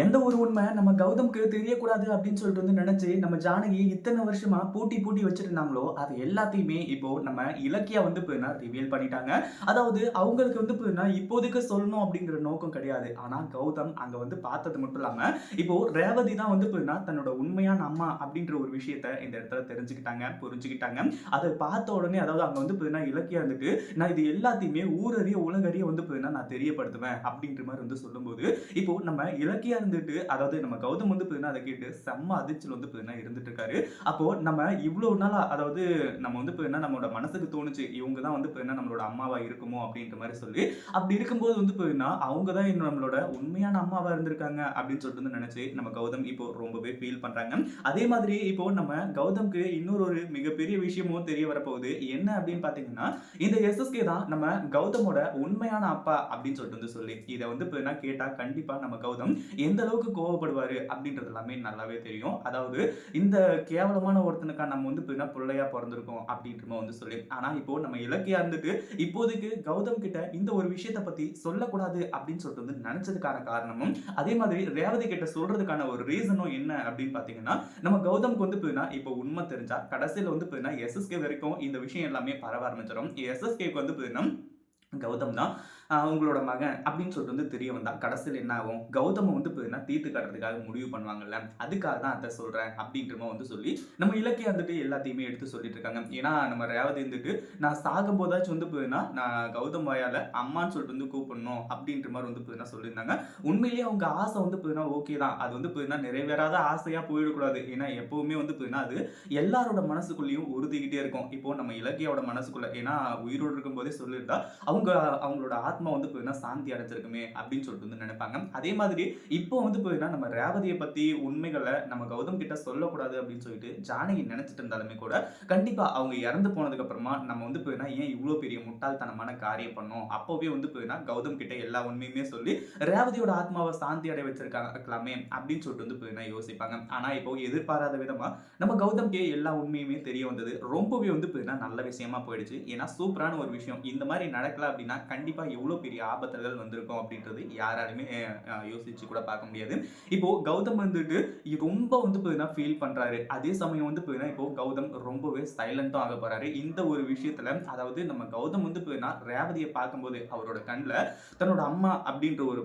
எந்த ஒரு உண்மை? நம்ம கௌதம்க்கு தெரியக்கூடாது அப்படின்னு சொல்லிட்டு வந்து நினைச்சு நம்ம ஜானகி இத்தனை வருஷமா பூட்டி பூட்டி வச்சிருந்தாங்களோ அது எல்லாத்தையுமே இப்போ நம்ம இலக்கியா வந்து போயினா ரிவீல் பண்ணிட்டாங்க. அதாவது அவங்களுக்கு வந்து போயினா இப்போதைக்கு சொல்லணும் அப்படிங்கிற நோக்கம் கிடையாது. ஆனா கௌதம் அங்க வந்து பார்த்தது மட்டும் இல்லாம இப்போ ரேவதி தான் வந்து போயினா தன்னோட உண்மையான அம்மா அப்படின்ற ஒரு விஷயத்த இந்த இடத்துல தெரிஞ்சுக்கிட்டாங்க புரிஞ்சுக்கிட்டாங்க. அதை பார்த்த உடனே அதாவது அங்க வந்து போயினா இலக்கியா வந்துட்டு நான் இது எல்லாத்தையுமே ஊரறிய உலகறிய வந்து போயினா நான் தெரியப்படுத்துவேன் அப்படின்ற மாதிரி வந்து சொல்லும்போது இப்போ நம்ம இலக்கியா இருந்துட்டு அதாவது நம்ம கௌதம் வந்து பார்த்தீங்கன்னா அதை கேட்டு செம்ம அதிர்ச்சல் வந்து பார்த்தீங்கன்னா இருந்துட்டு இருக்காரு அப்போ நம்ம இவ்வளோ நாளா அதாவது நம்ம வந்து பார்த்தீங்கன்னா நம்மளோட மனசுக்கு தோணுச்சு இவங்க தான் வந்து பார்த்தீங்கன்னா நம்மளோட அம்மாவா இருக்குமோ அப்படின்ற மாதிரி சொல்லி அப்படி இருக்கும்போது வந்து பார்த்தீங்கன்னா அவங்க தான் நம்மளோட உண்மையான அம்மாவா இருந்திருக்காங்க அப்படின்னு சொல்லிட்டு வந்து நினைச்சு நம்ம கௌதம் இப்போ ரொம்பவே ஃபீல் பண்றாங்க. அதே மாதிரி இப்போ நம்ம கௌதம்க்கு இன்னொரு ஒரு மிகப்பெரிய விஷயமும் தெரிய வரப்போகுது. என்ன அப்படின்னு பாத்தீங்கன்னா இந்த எஸ்எஸ்கே தான் நம்ம கௌதமோட உண்மையான அப்பா அப்படின்னு சொல்லிட்டு வந்து சொல்லி இதை வந்து பார்த்தீங்கன்னா கேட்டா கண்டிப்பா நம்ம கௌதம் எந்த அளவுக்கு கோவப்படுவாரு அப்படின்றது எல்லாமே நல்லாவே தெரியும். அதாவது இந்த கேவலமான ஒருத்தனுக்கா நம்ம வந்து பார்த்தீங்கன்னா பிள்ளையா பிறந்திருக்கோம் அப்படின்றமா வந்து சொல்லி ஆனா இப்போ நம்ம இலக்கியா இருந்துட்டு இப்போதைக்கு கௌதம் கிட்ட இந்த ஒரு விஷயத்த பத்தி சொல்லக்கூடாது அப்படின்னு சொல்லிட்டு வந்து நினைச்சதுக்கான காரணமும் அதே மாதிரி ரேவதி கிட்ட சொல்றதுக்கான ஒரு ரீசனும் என்ன அப்படின்னு பாத்தீங்கன்னா நம்ம கௌதம்க்கு வந்து பார்த்தீங்கன்னா இப்போ உண்மை தெரிஞ்சா கடைசியில வந்து பார்த்தீங்கன்னா எஸ்எஸ்கே வரைக்கும் இந்த விஷயம் எல்லாமே பரவ ஆரம்பிச்சிடும். எஸ்எஸ்கேக்கு வந்து பார்த்தீங்கன்னா கௌதம் தான் உங்களோட மகன் அப்படின்னு சொல்லிட்டு வந்து தெரிய வந்தா கடைசியில் என்ன ஆகும்? கௌதம வந்து பார்த்தீங்கன்னா தீர்த்து கட்டுறதுக்காக முடிவு பண்ணுவாங்கல்ல? அதுக்காக தான் அதை சொல்றேன் அப்படின்றமா வந்து சொல்லி நம்ம இலக்கிய வந்துட்டு எல்லாத்தையுமே எடுத்து சொல்லிட்டு இருக்காங்க. ஏன்னா நம்ம ரேவதி வந்துட்டு நான் சாகும் போதாச்சும் வந்து போதுன்னா நான் கௌதம் வாயால அம்மான்னு சொல்லிட்டு வந்து கூப்பிடணும் அப்படின்ற மாதிரி வந்து பார்த்தீங்கன்னா சொல்லியிருந்தாங்க. உண்மையிலேயே அவங்க ஆசை வந்து பார்த்தீங்கன்னா ஓகே தான். அது வந்து பார்த்தீங்கன்னா நிறைவேறாத ஆசையா போயிடக்கூடாது. ஏன்னா எப்பவுமே வந்து போதுன்னா அது எல்லாரோட மனசுக்குள்ளேயும் உறுதிக்கிட்டே இருக்கும். இப்போ நம்ம இலக்கியோட மனசுக்குள்ள ஏன்னா உயிரோடு இருக்கும்போதே சொல்லியிருந்தா அவங்க அவங்களோட ஆத்மா வந்து பார்த்தீங்கன்னா சாந்தி அடைஞ்சிருக்குமே அப்படின்னு சொல்லிட்டு வந்து நினைப்பாங்க. அதே மாதிரி இப்போ வந்து பார்த்தீங்கன்னா நம்ம ரேவதியை பத்தி உண்மைகளை நம்ம கௌதம் கிட்ட சொல்லக்கூடாது அப்படின்னு சொல்லிட்டு ஜானகி நினைச்சிட்டு இருந்தாலுமே கூட கண்டிப்பா அவங்க இறந்து போனதுக்கு அப்புறமா நம்ம வந்து பார்த்தீங்கன்னா ஏன் இவ்வளோ பெரிய முட்டாள்தனமான காரியம் பண்ணோம்? அப்போவே வந்து பார்த்தீங்கன்னா கௌதம் கிட்ட எல்லா உண்மையுமே சொல்லி ரேவதியோட ஆத்மாவை சாந்தி அடைய வச்சிருக்காங்க இருக்கலாமே அப்படின்னு சொல்லிட்டு வந்து பார்த்தீங்கன்னா யோசிப்பாங்க. ஆனா இப்போ எதிர்பாராத விதமா நம்ம கௌதம்கே எல்லா உண்மையுமே தெரிய வந்தது. ரொம்பவே வந்து பார்த்தீங்கன்னா நல்ல விஷயமா போயிடுச்சு. ஏன்னா சூப்பரான ஒரு விஷயம். இந்த மாதிரி நடக்கல அப்படின்னா கண்டிப்பா எவ்வளோ பெரிய ஆபத்துகள் வந்திருக்கும் அப்படின்றது யாராலுமே யோசிச்சு கூட பார்க்க முடியாது. இப்போ கௌதம் வந்துட்டு ரொம்ப வந்து பார்த்தீங்கன்னா ஃபீல் பண்றாரு. அதே சமயம் வந்து பார்த்தீங்கன்னா இப்போ கௌதம் ரொம்பவே சைலண்ட்டும் ஆக போறாரு. இந்த ஒரு விஷயத்துல அதாவது நம்ம கௌதம் வந்து பார்த்தீங்கன்னா ரேவதியை பார்க்கும்போது அவரோட கண்ணில் தன்னோட அம்மா அப்படின்ற ஒரு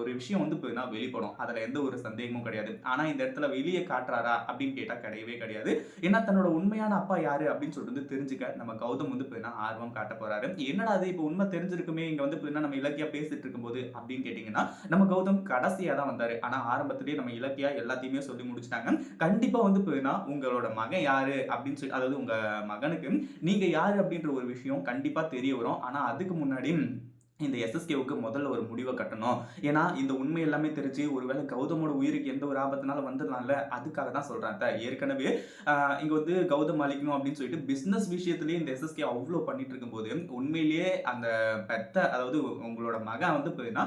ஒரு விஷயம் வந்து பார்த்தீங்கன்னா வெளிப்படும். அதில் எந்த ஒரு சந்தேகமும் கிடையாது. ஆனா இந்த இடத்துல வெளியே காட்டுறாரா அப்படின்னு கேட்டால் கிடையவே கிடையாது. ஏன்னா தன்னோட உண்மையான அப்பா யாரு அப்படின்னு சொல்லிட்டு வந்து தெரிஞ்சுக்க நம்ம கௌதம் வந்து பார்த்தீங்கன்னா ஆர்வம் காட்ட போறாரு. என்னடா அது இப்போ உண்மை தெரிஞ்சிருக்குமே இங்கே வந்து பார்த்தீங்கன்னா நம்ம இலக்கியா பேசிட்டு இருக்கும்போது அப்படின்னு கேட்டீங்கன்னா நம்ம கௌதம் கடைசியா தான் வந்தாரு. ஆனா ஆரம்பத்திலேயே நம்ம இலக்கியா எல்லாத்தையுமே சொல்லி முடிச்சிட்டாங்க. கண்டிப்பா வந்து போயின்னா உங்களோட மகன் யாரு? அப்படின்னு சொல்லி அதாவது உங்க மகனுக்கு நீங்க யாரு அப்படின்ற ஒரு விஷயம் கண்டிப்பா தெரிய வரும். ஆனா அதுக்கு முன்னாடி இந்த எஸ்எஸ்கேவுக்கு முதல்ல ஒரு முடிவை கட்டணும். ஏன்னா இந்த உண்மை எல்லாமே தெரிஞ்சு ஒருவேளை கௌதமோட உயிருக்கு எந்த ஒரு ஆபத்துனால வந்துடலாம்ல? அதுக்காக தான் சொல்றேன் ஏற்கனவே இங்கே வந்து கௌதம் அழிக்கணும் அப்படின்னு சொல்லிட்டு பிஸ்னஸ் விஷயத்துலேயே இந்த எஸ்எஸ்கே அவ்வளோ பண்ணிட்டு இருக்கும்போது உண்மையிலேயே அந்த பெத்த அதாவது உங்களோட மகன் வந்து போயின்னா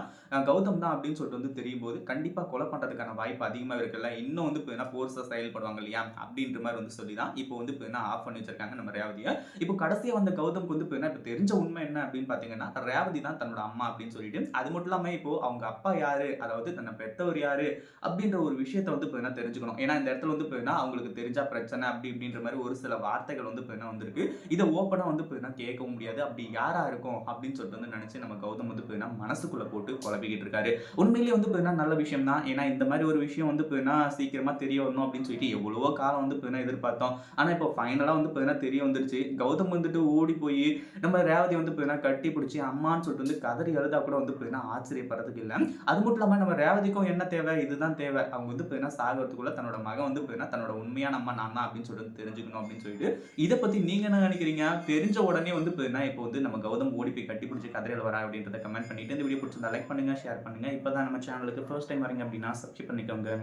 கௌதம் தான் அப்படின்னு சொல்லிட்டு வந்து தெரியும் போது கண்டிப்பாக கொலை பண்ணுறதுக்கான வாய்ப்பு அதிகமாக இருக்குல்ல? இன்னும் வந்து போயின்னா போர்ஸா செயல்படுவாங்க இல்லையா? அப்படின்ற மாதிரி வந்து சொல்லி தான் இப்போ வந்து போயின்னா ஆஃப் பண்ணி வச்சிருக்காங்க நம்ம ரேவதியை. இப்போ கடைசியாக வந்த கௌதம்க்கு வந்து போயின்னா இப்போ தெரிஞ்ச உண்மை என்ன அப்படின்னு பார்த்தீங்கன்னா ரேவதி தான் தன்னோட அம்மா அப்படின்னு சொல்லிட்டு அது மட்டும் இல்லாமல் இப்போ அவங்க அப்பா யாரு அதாவது தன்னை பெத்தவர் யாரு அப்படின்ற ஒரு விஷயத்த வந்து பார்த்தீங்கன்னா தெரிஞ்சுக்கணும் ஏன்னா இந்த இடத்துல வந்து பார்த்தீங்கன்னா அவங்களுக்கு தெரிஞ்சா பிரச்சனை அப்படி இப்படின்ற மாதிரி ஒரு சில வார்த்தைகள் வந்து பார்த்தீங்கன்னா வந்திருக்கு இதை ஓப்பனாக வந்து பார்த்தீங்கன்னா கேட்கவும் முடியாது அப்படி யாரா இருக்கும் அப்படின்னு சொல்லிட்டு வந்து நினச்சி நம்ம கௌதம் வந்து பார்த்தீங்கன்னா மனசுக்குள்ள போட்டு குழப்பிக்கிட்டு இருக்காரு உண்மையிலேயே வந்து பார்த்தீங்கன்னா நல்ல விஷயம் தான் ஏன்னா இந்த மாதிரி ஒரு விஷயம் வந்து பார்த்தீங்கன்னா சீக்கிரமா தெரிய வரணும் அப்படின்னு சொல்லிட்டு எவ்வளவோ காலம் வந்து பார்த்தீங்கன்னா எதிர்பார்த்தோம் ஆனால் இப்போ ஃபைனலாக வந்து பார்த்தீங்கன்னா தெரிய வந்துருச்சு கௌதம் வந்துட்டு ஓடி போய் நம்ம ரேவதி வந்து பார்த்தீங்கன்னா கட்டி பிடிச்சி அம்மான்னு சொல்லிட்டு வந்து கதறி எழுதா கூட வந்து போயின்னா ஆச்சரியப்படுறதுக்கு இல்லை. அது மட்டும் இல்லாம நம்ம ரேவதிக்கும் என்ன தேவை? இதுதான் தேவை. அவங்க வந்து போயின்னா சாகிறதுக்குள்ள தன்னோட மகன் வந்து போயின்னா தன்னோட உண்மையான அம்மா நான் தான் அப்படின்னு சொல்லிட்டு தெரிஞ்சுக்கணும் அப்படின்னு சொல்லிட்டு இதை பத்தி நீங்க என்ன நினைக்கிறீங்க? தெரிஞ்ச உடனே வந்து போயின்னா இப்போ வந்து நம்ம கௌதம் ஓடி போய் கட்டி பிடிச்சி கதறி வரா அப்படின்றத கமெண்ட் பண்ணிட்டு இந்த வீடியோ பிடிச்சிருந்தா லைக் பண்ணுங்க ஷேர் பண்ணுங்க. இப்பதான் நம்ம சேனலுக்கு ஃபர்ஸ்ட் டைம் வரீங்க அப்படின்னா சப்ஸ்கிரைப் பண்ணிக்கோங்க.